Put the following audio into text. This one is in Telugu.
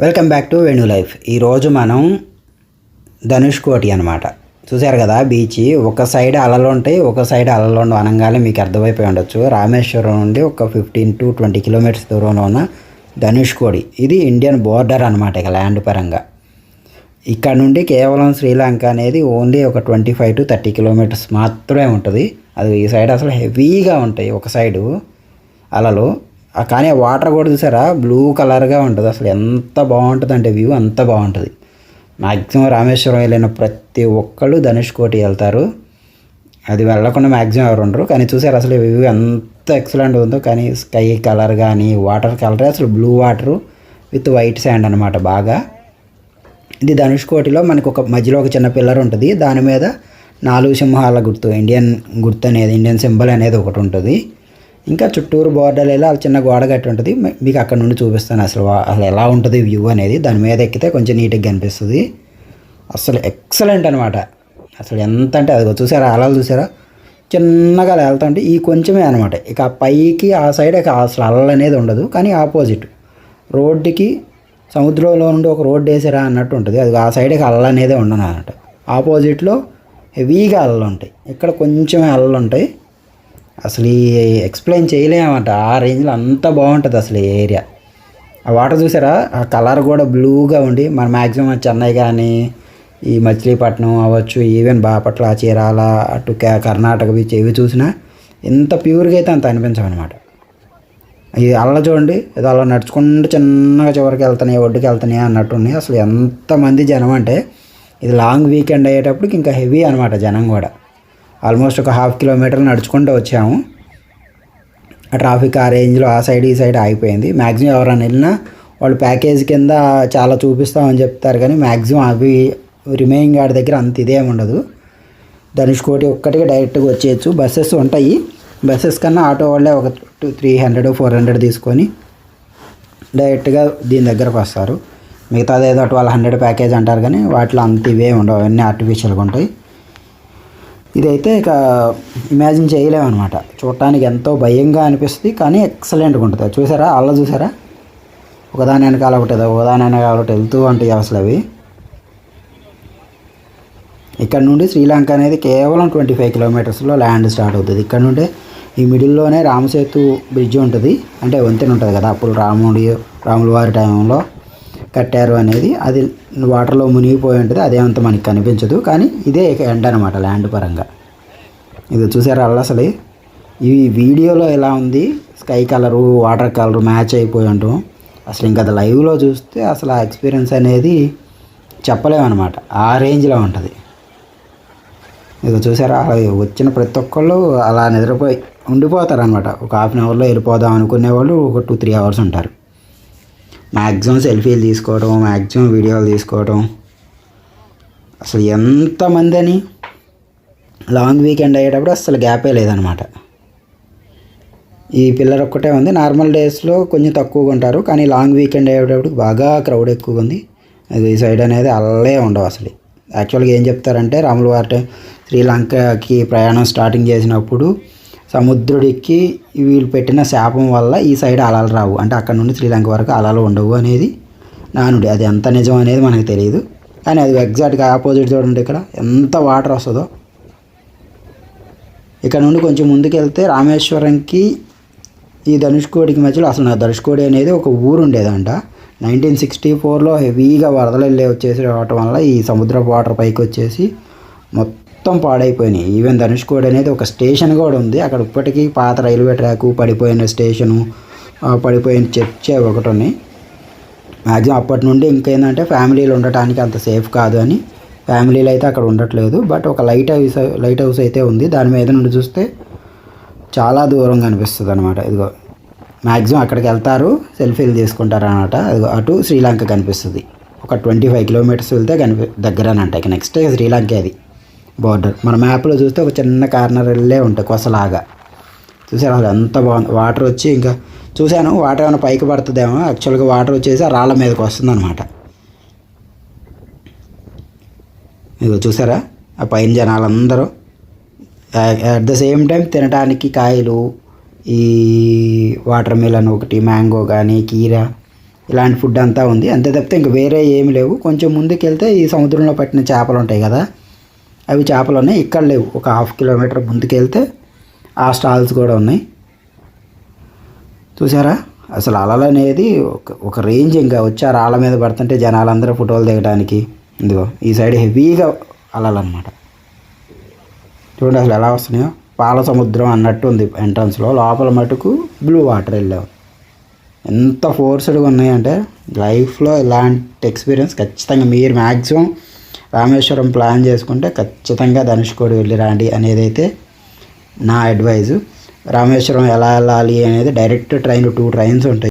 Welcome back to venue life ఈరోజు మనం ధనుష్ కోటి అనమాట చూశారు కదా బీచ్ ఒక సైడ్ అలలు ఉంటాయి ఒక సైడ్ అలలు ఉండవు. అనగానే మీకు అర్థమైపోయి ఉండొచ్చు. రామేశ్వరం నుండి ఒక ఫిఫ్టీన్ టు ట్వంటీ కిలోమీటర్స్ దూరంలో ఉన్న ధనుష్ కోడి ఇది ఇండియన్ బోర్డర్ అనమాట ఇక ల్యాండ్ పరంగా. ఇక్కడ నుండి కేవలం శ్రీలంక అనేది ఓన్లీ ఒక twenty five to thirty kilometres మాత్రమే ఉంటుంది. అది ఈ సైడ్ అసలు హెవీగా ఉంటాయి ఒక సైడు అలలు. కానీ వాటర్ కూడా చూసారా? బ్లూ కలర్గా ఉంటుంది. అసలు ఎంత బాగుంటుంది అంటే వ్యూ అంత బాగుంటుంది. మ్యాక్సిమం రామేశ్వరం వెళ్ళిన ప్రతి ఒక్కళ్ళు ధనుష్ కోటి వెళ్తారు. అది వెళ్ళకుండా మ్యాక్సిమం ఎవరు ఉండరు. కానీ చూసారు అసలు వ్యూ ఎంత ఎక్సలెంట్ ఉందో. కానీ స్కై కలర్ కానీ వాటర్ కలర్ అసలు blue water with white sand అనమాట బాగా. ఇది ధనుష్ కోటిలో మనకు ఒక మధ్యలో ఒక చిన్న పిల్లర్ ఉంటుంది. దాని మీద నాలుగు సింహాల గుర్తు ఇండియన్ గుర్తు అనేది ఇండియన్ సింబల్ అనేది ఒకటి ఉంటుంది. ఇంకా చుట్టూరు బోర్డర్ ఇలా చిన్న గోడ కట్టి ఉంటుంది. మీకు అక్కడ నుండి చూపిస్తాను అసలు అసలు ఎలా ఉంటుంది వ్యూ అనేది. దాని మీద ఎక్కితే కొంచెం నీట్గా కనిపిస్తుంది. అసలు ఎక్సలెంట్ అనమాట అసలు ఎంత అంటే అది చూసారా అలా చూసారా? చిన్నగా అలా వెళ్తుంటే ఈ కొంచెమే అనమాట ఇక ఆ పైకి ఆ సైడ్ ఇక అసలు అలలు అనేది ఉండదు. కానీ ఆపోజిట్ రోడ్డుకి సముద్రంలో నుండి ఒక రోడ్డు వేసారా అన్నట్టు ఉంటుంది. అది ఆ సైడ్కి అల్ల అనేది ఉండను అన్నమాట ఆపోజిట్లో హెవీగా అల్లలు ఉంటాయి. ఇక్కడ కొంచెమే అల్లలు ఉంటాయి. అసలు ఈ ఎక్స్ప్లెయిన్ చేయలేమన్నమాట. ఆ రేంజ్లో అంత బాగుంటుంది అసలు ఈ ఏరియా ఆ వాటర్ చూసారా? ఆ కలర్ కూడా బ్లూగా ఉండి మన మ్యాక్సిమం చెన్నై కానీ ఈ మచిలీపట్నం అవ్వచ్చు ఈవెన్ బాపట్ల చీరాల అటు కర్ణాటక బీచ్ ఇవి చూసినా ఎంత ప్యూర్గా అయితే అంత అనిపించమన్నమాట ఇది అలా చూడండి ఇది అలా నడుచుకుంటూ చిన్నగా చివరికి వెళ్తున్నాయి ఒడ్డుకి వెళ్తున్నాయి అన్నట్టుంది అసలు ఎంతమంది జనం అంటే ఇది లాంగ్ వీకెండ్ అయ్యేటప్పటికి ఇంకా హెవీ అనమాట జనం కూడా. ఆల్మోస్ట్ ఒక హాఫ్ కిలోమీటర్ నడుచుకుంటూ వచ్చాము. ఆ ట్రాఫిక్ ఆ రేంజ్లో ఆ సైడ్ ఈ సైడ్ ఆగిపోయింది. మ్యాక్సిమం ఎవరైనా వెళ్ళినా వాళ్ళు ప్యాకేజ్ కింద చాలా చూపిస్తామని చెప్తారు కానీ మ్యాక్సిమం అవి రిమైనింగ్ గాడి దగ్గర అంత ఇదేమి ఉండదు. ధనుష్ కోటి ఒక్కటిగా డైరెక్ట్గా వచ్చేయచ్చు. బస్సెస్ ఉంటాయి. బస్సెస్ కన్నా ఆటో వాళ్ళే ఒక two three hundred four hundred తీసుకొని డైరెక్ట్గా దీని దగ్గరకు వస్తారు. మిగతాది ఏదో ట్వెల్వ్ హండ్రెడ్ ప్యాకేజ్ అంటారు కానీ వాటిలో అంత ఇవే ఉండవు. అవన్నీ ఆర్టిఫిషియల్గా ఉంటాయి. ఇదైతే ఇక ఇమాజిన్ చేయలేమన్నమాట. చూడటానికి ఎంతో భయంగా అనిపిస్తుంది కానీ ఎక్సలెంట్గా ఉంటుంది. చూసారా? అల్ల చూసారా? ఒకదాని వెనకాల ఒకటి ఒకదాని వెనకాల ఒకటి వెళ్తూ ఉంటాయి అసలు అవి. ఇక్కడ నుండి శ్రీలంక అనేది కేవలం ట్వంటీ ఫైవ్ కిలోమీటర్స్లో ల్యాండ్ స్టార్ట్ అవుతుంది. ఇక్కడ నుండి ఈ మిడిల్లోనే రామసేతు బ్రిడ్జ్ ఉంటుంది. అంటే వంతెన ఉంటుంది కదా అప్పుడు రాముడి రాముల వారి టైంలో కట్టారు అనేది అది వాటర్లో మునిగిపోయి ఉంటుంది అదేమంత మనకి కనిపించదు. కానీ ఇదే ఎండ్ అనమాట ల్యాండ్ పరంగా. ఇది చూసారా అల్ల అసలు? ఈ వీడియోలో ఎలా ఉంది? Sky colour water colour match అయిపోయి ఉంటాం. అసలు ఇంకా అది లైవ్లో చూస్తే అసలు ఆ ఎక్స్పీరియన్స్ అనేది చెప్పలేమన్నమాట ఆ రేంజ్లో ఉంటుంది. ఇది చూసారా? అలా వచ్చిన ప్రతి ఒక్కళ్ళు అలా నిద్రపోయి ఉండిపోతారు అనమాట ఒక హాఫ్ అన్ అవర్లో వెళ్ళిపోదాం అనుకునే వాళ్ళు ఒక టూ త్రీ అవర్స్ ఉంటారు. మ్యాక్సిమం సెల్ఫీలు తీసుకోవడం మ్యాక్సిమం వీడియోలు తీసుకోవడం అసలు ఎంతమంది అని లాంగ్ వీకెండ్ అయ్యేటప్పుడు అసలు గ్యాపే లేదనమాట. ఈ పిల్లర్ ఒక్కటే ఉంది. నార్మల్ డేస్లో కొంచెం తక్కువగా ఉంటారు. కానీ లాంగ్ వీకెండ్ అయ్యేటప్పుడు బాగా క్రౌడ్ ఎక్కువగా ఉంది. అది ఈ సైడ్ అనేది అల్లే ఉండవు అసలు. యాక్చువల్గా ఏం చెప్తారంటే రాములు వారి శ్రీలంకకి ప్రయాణం స్టార్టింగ్ చేసినప్పుడు సముద్రుడికి వీళ్ళు పెట్టిన శాపం వల్ల ఈ సైడ్ అలలు రావు. అంటే అక్కడ నుండి శ్రీలంక వరకు అలలు ఉండవు అనేది నానుడి. అది ఎంత నిజం అనేది మనకు తెలియదు. కానీ అది ఎగ్జాక్ట్గా ఆపోజిట్ చూడండి ఇక్కడ. ఎంత వాటర్ వస్తుందో. ఇక్కడ నుండి కొంచెం ముందుకెళ్తే రామేశ్వరంకి ఈ ధనుష్కోడికి మధ్యలో అసలు నా ధనుష్కోడి అనేది ఒక ఊరు ఉండేదంట. నైన్టీన్ సిక్స్టీ ఫోర్లో హెవీగా వరదలు వెళ్ళి వచ్చేసి రావటం వల్ల ఈ సముద్రపు వాటర్ పైకి వచ్చేసి మొత్తం మొత్తం పాడైపోయినాయి. ఈవెన్ ధనుష్కోడి అనేది ఒక స్టేషన్ కూడా ఉంది. అక్కడ ఇప్పటికీ పాత రైల్వే ట్రాకు పడిపోయిన స్టేషను పడిపోయిన చర్చ్ అవి ఒకటి ఉన్నాయి. మ్యాక్సిమం అప్పటి నుండి ఇంకేందంటే ఫ్యామిలీలు ఉండటానికి అంత సేఫ్ కాదు అని ఫ్యామిలీలు అయితే అక్కడ ఉండట్లేదు. బట్ ఒక లైట్ హౌస్ లైట్ హౌస్ అయితే ఉంది. దాని మీద నుండి చూస్తే చాలా దూరం కనిపిస్తుంది అనమాట ఇదిగో మ్యాక్సిమం అక్కడికి వెళ్తారు సెల్ఫీలు తీసుకుంటారు అనమాట అదిగో అటు శ్రీలంక కనిపిస్తుంది. ఒక ట్వంటీ ఫైవ్ కిలోమీటర్స్ వెళ్తే కనిపి దగ్గరనంట. ఇక నెక్స్ట్ శ్రీలంక అది. బార్డర్ మన మ్యాప్లో చూస్తే ఒక చిన్న కార్నర్ వెళ్ళే ఉంటాయి కొసలాగా. చూసారు? అది ఎంత బాగుంది. వాటర్ వచ్చి ఇంకా చూశాను వాటర్ ఏమైనా పైకి పడుతుందేమో. యాక్చువల్గా వాటర్ వచ్చేసి ఆ రాళ్ళ మీదకి వస్తుందన్నమాట. ఇదిగో చూసారా? ఆ పైన జనాలందరూ అట్ ద సేమ్ టైం తినడానికి కాయలు ఈ వాటర్ మిలన్ ఒకటి మ్యాంగో కానీ కీర ఇలాంటి ఫుడ్ అంతా ఉంది. అంతే తప్పితే ఇంకా వేరే ఏమి లేవు. కొంచెం ముందుకు వెళ్తే ఈ సముద్రంలో పట్టిన చేపలు ఉంటాయి కదా అవి చేపలు ఉన్నాయి. ఇక్కడ లేవు. ఒక హాఫ్ కిలోమీటర్ ముందుకెళ్తే ఆ స్టాల్స్ కూడా ఉన్నాయి. చూసారా అసలు అలలు అనేది ఒక ఒక రేంజ్ ఇంకా. వచ్చే ఆ రాళ్ళ మీద పడుతుంటే జనాలందరూ ఫోటోలు దిగడానికి ఇదిగో ఈ సైడ్ హెవీగా అలలు అనమాట చూడండి అసలు ఎలా వస్తున్నాయో. పాల సముద్రం అన్నట్టు ఉంది ఎంట్రన్స్లో. లోపల మటుకు బ్లూ వాటర్ వెళ్ళాము ఎంత ఫోర్స్డ్గా ఉన్నాయంటే లైఫ్లో ఇలాంటి ఎక్స్పీరియన్స్ ఖచ్చితంగా. మీరు మ్యాక్సిమం రామేశ్వరం ప్లాన్ చేసుకుంటే ఖచ్చితంగా ధనుష్కోడి వెళ్ళి రాండి అనేది అయితే నా అడ్వైజు రామేశ్వరం ఎలా వెళ్ళాలి అనేది డైరెక్ట్ ట్రైన్ టూ ట్రైన్స్ ఉంటాయి.